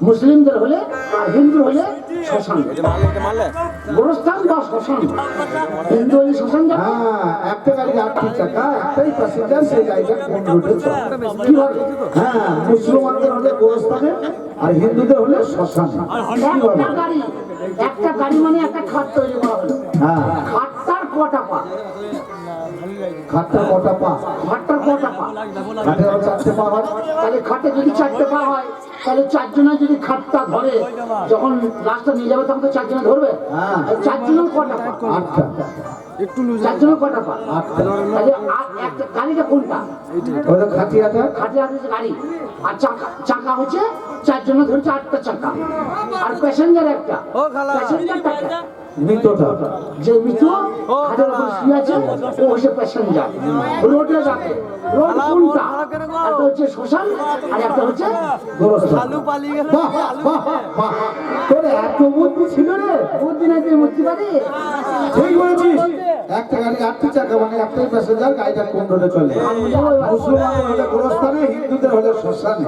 মুসলিমদের হলে আর হিন্দু হলে শ্মশান। গোরস্থান বা শ্মশান। হিন্দু হলে শ্মশান হ্যাঁ একটা গাড়ি আটটি চাকা একটাই প্যাসেঞ্জার সেই গাড়িটা কোন রুটে কি হবে হ্যাঁ মুসলমানদের হলে গোরস্থানে আর হিন্দুদের হলে শ্মশানে। একটা গাড়ি একটা গাড়ি মানে একটা খাট তৈরি করা হলো। হ্যাঁ। খাটটার কটা পা খাটটা কটা পা। খাটটার কটা পা। খাটে আবার চারটে পা হয়। তাহলে খাটে যদি চারটে পা হয় তাহলে চারজনে যদি খাটটা ধরে যখন লাস্টটা নিয়ে যাবে তখন তো চারজনে ধরবে। হ্যাঁ। চারজনের কটা পা। আটটা। চারজনের কটা পা। আটটা। তাহলে আর একটা গাড়িটা কোনটা? ওটা খাটিয়াটা খাটে আছে গাড়ি। আর চাকা চাকা হচ্ছে চারজনে ধরছে আটটা চাকা। আর প্যাসেঞ্জার একটা। প্যাসেঞ্জারটা একটা। মৃতটা যে মৃত খাটের উপর শুয়ে আছে ও হচ্ছে প্যাসেঞ্জার। রোডে যাবে। রোড কোনটা একটা হচ্ছে শ্মশান আর একটা হচ্ছে গোরস্থান তোর এত বুদ্ধি ছিল রে। বুদ্ধি না দিয়ে মূর্তি পারে ঠিক বলেছিস। একটা গাড়ি আটটি চাকা মানে একটাই প্যাসেঞ্জার গাড়িটা কোন রোডে চলে? মুসলমানদের হলে গোরস্থানে হিন্দুদের হলে শ্মশানে।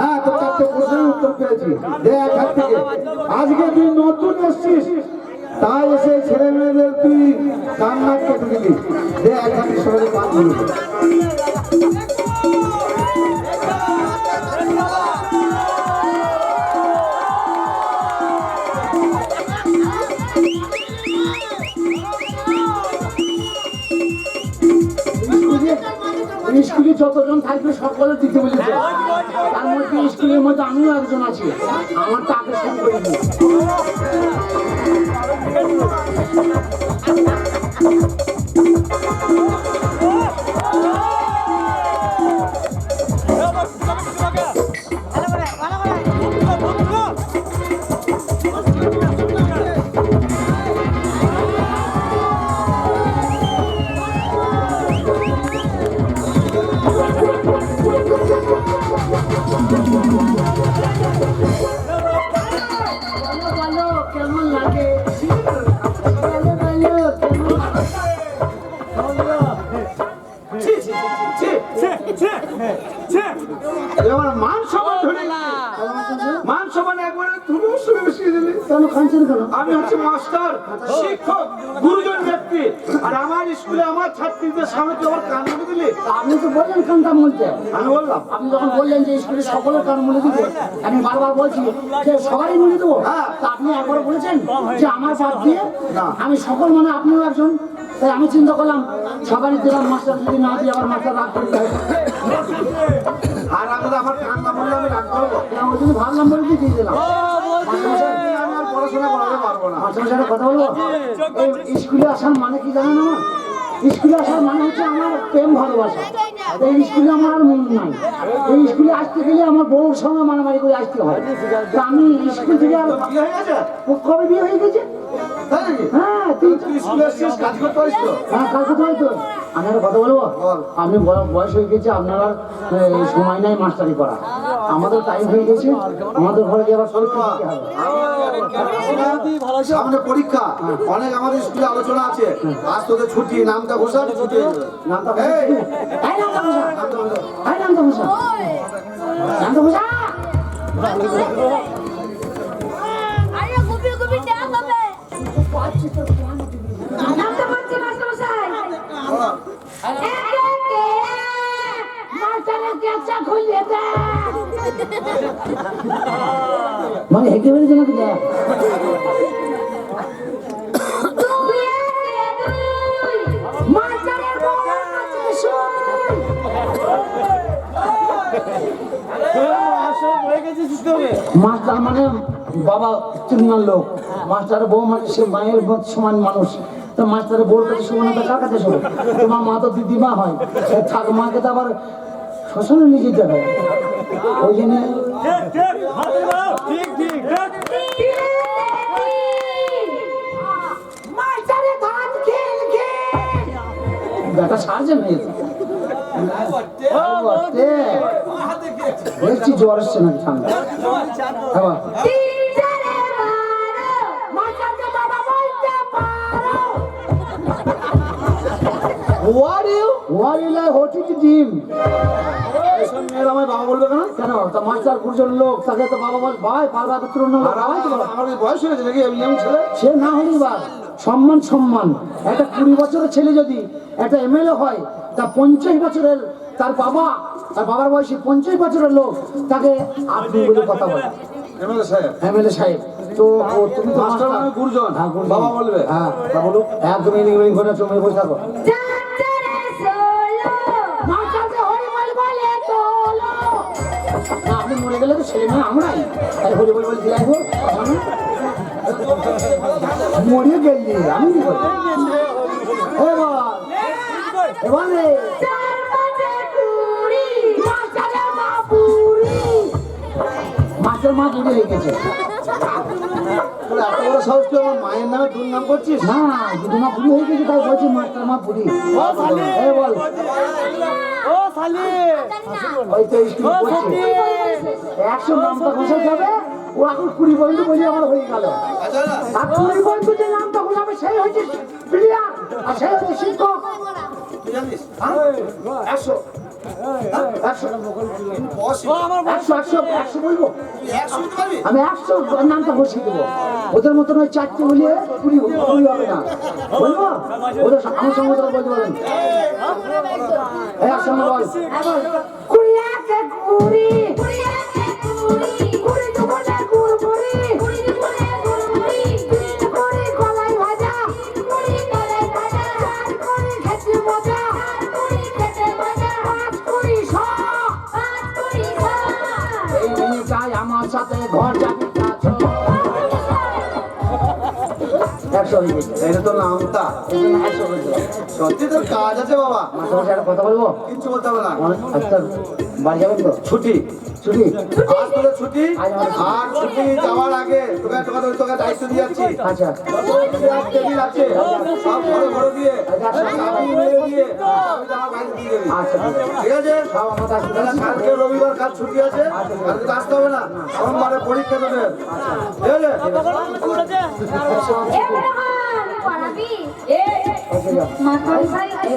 হ্যাঁ তো চারটে প্রশ্নের উত্তর পেয়েছি। দে এক আজকে তুই নতুন এসছিস। তাই এসে ছেলে মেয়েদের তুই কান্না কেটে দিবি দে এক হাতে সবাই পান স্কুলে যতজন থাকবে সকলে দিতে বলেছে। তার মধ্যে স্কুলের মধ্যে আমিও একজন আছি। আমার তাকে করে সমান একবারে বসিয়ে দিলি। কেন খানছেন কেন? আমি হচ্ছে মাস্টার শিক্ষক গুরুজন ব্যক্তি। আর আমার স্কুলে আমার ছাত্রীদের সামনে তুই আমার কান ধরে দিলি। আপনি তো বললেন কানটা আমি বললাম। আপনি যখন বললেন যে স্কুলে সকলের কান মনে দিতে আমি বারবার বলছি যে সবারই দেবো। হ্যাঁ। তা আপনি একবার বলেছেন যে আমার বাদ দিয়ে আমি সকল মানে আপনিও একজন। তাই আমি চিন্তা করলাম সবারই দিলাম মাস্টার যদি না দিয়ে আবার মাস্টার রাগ করতে হয়। আর আমি আমার কান আমি রাগ করব তা ওই জন্য দিয়ে দিয়ে দিলাম পড়াশোনা করাতে পারব না কথা বলব এই স্কুলে আসার মানে কি জানেন আমার স্কুলে আসার মানে হচ্ছে আমার প্রেম ভালোবাসা এই স্কুলে আমার আর মন নাই এই স্কুলে আসতে গেলে আমার বউর সঙ্গে মারামারি করে আসতে হয় আমি স্কুল থেকে আর কবে বিয়ে হয়ে গেছে? তাই? নাকি? হ্যাঁ তুই তুই স্কুলে এসেছিস কাজ করতে পারিস তো? হ্যাঁ আমি একটা কথা বলব? বল। বয়স হয়ে গেছে আপনারা সময় নাই মাস্টারি করা। আমাদের টাইম হয়ে গেছে আমাদের ঘরে গিয়ে আবার পরীক্ষা দিতে হবে। সামনে পরীক্ষা। অনেক আমাদের স্কুলে আলোচনা আছে। আজ তোদের ছুটি নামটা ঘোষা ছুটি নামটা নামটা ঘোষা নামটা ঘোষা। নামটা ঘোষা মানে হেঁটে বেরিয়েছে নাকি দেখ তুই একে দুই মাস্টারের বউ আছে শুন মাস্টার মানে বাবা চিন্নার লোক। মাস্টার বউ মানে সে মায়ের সমান মানুষ। তো মাস্টারের বউর কাছে সমানতা কার কাছে শোনো তোমার মা তো দিদিমা হয়। সে থাক মাকে তো আবার শ্মশানে নিয়ে যেতে হয় ওই জন্য ব্যাটা সাহায্য দেখছি জ্বর এসছে না ঠান্ডা? Gym? এসব মেয়েরা আমায় বাবা বলবে কেন? কেন? তা মাস্টার গুরুজন লোক তাকে তো বাবা বল ভাই আমার বয়স হয়েছে নাকি? আমি ছেলে? সে না হলি বা সম্মান সম্মান। একটা কুড়ি বছরের ছেলে যদি একটা এমএলএ হয় তা পঞ্চাশ বছরের তার বাবা তার বাবার বয়সী পঞ্চাশ বছরের লোক তাকে আপনি বলে কথা বলে। এমএলএ সাহেব। এমএলএ সাহেব তো তুমি মাস্টার মানে গুরুজন। হ্যাঁ, বাবা বলবে। হ্যাঁ তা বলুক। একদম ইলিং ইলিং করে চমে বসে থাকো। আপনি মরে গেলে তো ছেলে মেয়ে আমরাই। তাই হরি বল বল দিয়ে মরে গেলি আমি কি করব? এবার এবারে। মাছের মা হয়ে নামে করছিস? না মা বুড়ি হয়ে গেছে তাই বলছি মাছের মা বুড়ি। এই বল ওই তো একশো নামটা ঘষে যাবে ও এখন কুড়ি পর্যন্ত বলি আমার হয়ে গেল। আর কুড়ি পর্যন্ত যে নামটা ঘোষাবে সেই হচ্ছে প্লেয়ার আর সেই হচ্ছে শিক্ষক। একশো। আমি একশো নামটা বসিয়ে দেবো। ওদের মতন ওই চারটে হলিয়ে কুড়ি কুড়ি হবে না। বলব? ওদের আমার সঙ্গে তোরা বলতে পারেন একসঙ্গে বল। কুড়ি একে কুড়ি কুড়ি একে কুড়ি এটা তো নামটা এই জন্য একশো হয়েছে সত্যি তোর কাজ আছে। বাবা মাসে মাসে কথা বলব কিচ্ছু বলতে হবে না আচ্ছা বাড়ি যাবেন তো ছুটি ছুটি আজ তোদের ছুটি আর ছুটি যাওয়ার আগে তোকে একটা তোকে দায়িত্ব দিয়ে। যাচ্ছি আচ্ছা। টেবিল আছে সব ঘরে ঘরে দিয়ে আচ্ছা ঠিক আছে। রবিবার ছুটি আছে না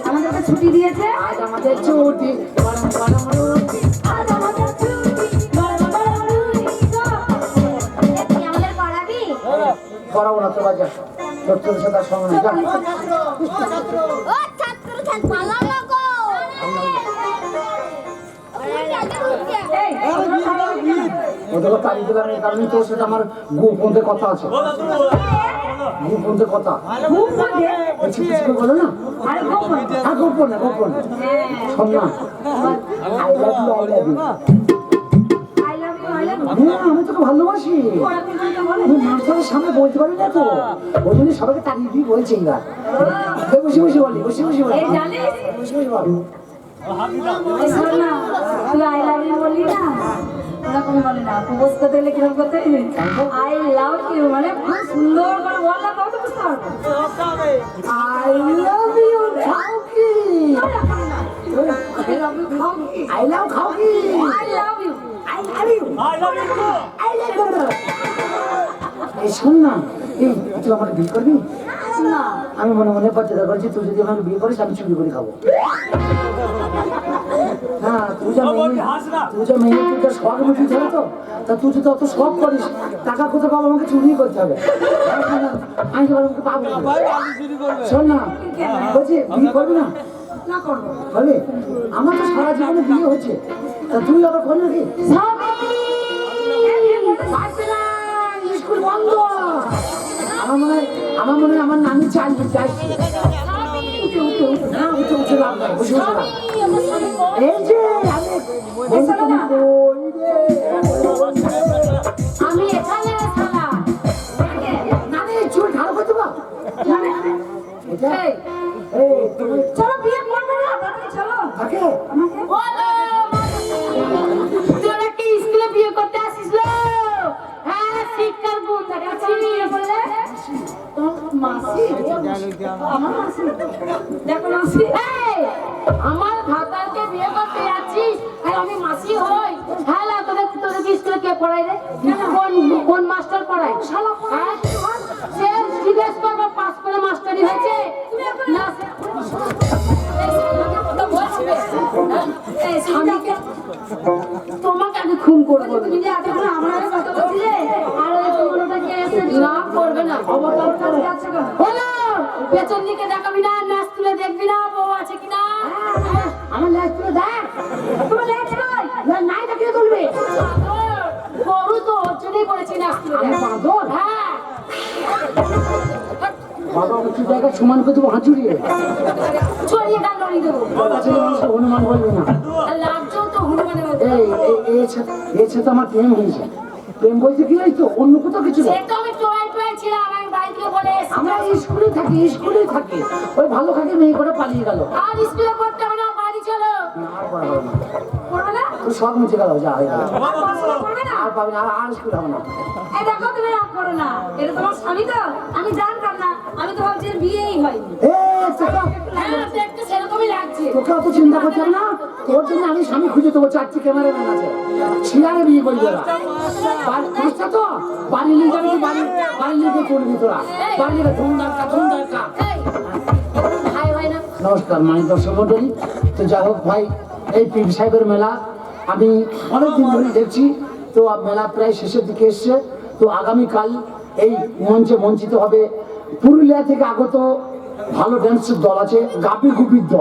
আমাদেরকে ছুটি দিয়েছে আমাদের ছুটি গরম আমাদের আমাদের না তোর সাথে সঙ্গে যা ও ছাত্র ছাত্র পালানো গো ওদেরকে তাড়িয়ে দিলাম আমার গোপনতে কথা আছে গোপনতে কথা কিছু না হ্যাঁ গোপনে গোপনে হ্যাঁ আমি তোকে ভালোবাসি। মাস্টারের সামনে বলতে পারি না তো। ওই জন্য সবাইকে তাড়িয়ে দিয়ে বলছি না বসে বসে বলি বসে বসে বলি। জানিস? বসে বসে বলি। আই লাভ ইউ মানে খুব সুন্দর করে বল কত বুঝতে পারব। আই লাভ ইউ খাও কি? আই লাভ ইউ খাও আই লাভ খাও কি? I love you I love you I love you এই শোন না এই তুই আমার বিয়ে করবি? না। আমি মনে মনে বাচ্চাদের করছি তুই যদি আমাকে বিয়ে করিস আমি চুরি করে খাব। হ্যাঁ তুই যা মেয়ে তুই যা মেয়ে তুই যা শখ মুখি ধরে তো। তা তুই যদি অত শখ করিস টাকা পাবো আমাকে চুরি করতে হবে। আমি এবার আমাকে পাবো শোন না বলছি বিয়ে করবি না? না করব। বলি আমার তো সারা জীবনে বিয়ে হচ্ছে। তা তুই আবার করবি নাকি? পারছি না, স্কুল বন্ধ আমার মনে হয় আমার মনে হয় আমার নানি চাল দিতে আসছে না উঠে উঠে লাভ নাই বসে বসে লাভ। এই যে আমি দেখো আমার বিয়ে করতে যাচ্ছিস আর আমি মাসি হই। তোদের কি স্কুলে কে পড়ায় রে? কোন? কোন মাস্টার পড়ায়? হ্যাঁ? সে জিজ্ঞেস পাস করে মাস্টারি হয়েছে? তোমাকে আগে খুন করব। তুমি যে আমার কথা বলছিলে আর ওই না করবে না। পেছন দিকে দেখাবি না তুলে দেখবি না বউ আছে কিনা? আমার তুলে দেখ। তোমার লেজ কই? নাই তুলবে গরু তো ওর জন্যই বলেছি নাচ তুলে দেখ। বাঁদর। হ্যাঁ। বাবা উঁচু জায়গায় সমান করে দেবো হাঁচুড়িয়ে ছড়িয়ে গান লড়িয়ে দেবো। কথা ছিল মানুষকে হনুমান বলবে না। আর তো হনুমানের মতো। এই এই- এই সাথে এর সাথে আমার প্রেম হয়েছে। প্রেম বলতে কি হয়েছে? অন্য কোথাও কিছু না। আমরা স্কুলে থাকি স্কুলে থাকি। ওই ভালো খাকে মেয়ে করে পালিয়ে গেল। আর স্কুলে পড়তে হবে না বাড়ি চলো। আর পড়া হবে না পড়বে না? তো সব মুছে গেল যা হয়ে গেল। আর না? আর পাবে না আর- আর স্কুল হবে না। এই দেখো তুমি রাগ করো না। এটা তোমার স্বামী তো? আমি জানতাম না। আমি তো ভাবছি বিয়েই হয়নি। তোকে হ্যাঁ দেখতে সেরকমই লাগছে। তোকে অত চিন্তা করতে না? তোর জন্য আমি স্বামী খুঁজে দেবো চারটি ক্যামেরাম্যান আছে ছিয়ারে বিয়ে করবি ওরা তো? বাড়ি নিয়ে যাবি বাড়ি? তোরা নমস্কার মানিক দর্শক মন্ডলী তো যাই হোক ভাই এই পীর সাহেবের মেলা আমি অনেকদিন ধরে দেখছি। তো মেলা প্রায় শেষের দিকে এসছে। তো আগামীকাল এই মঞ্চে মঞ্চিত হবে পুরুলিয়া থেকে আগত ভালো ড্যান্সের দল আছে গাপি গুপির দল।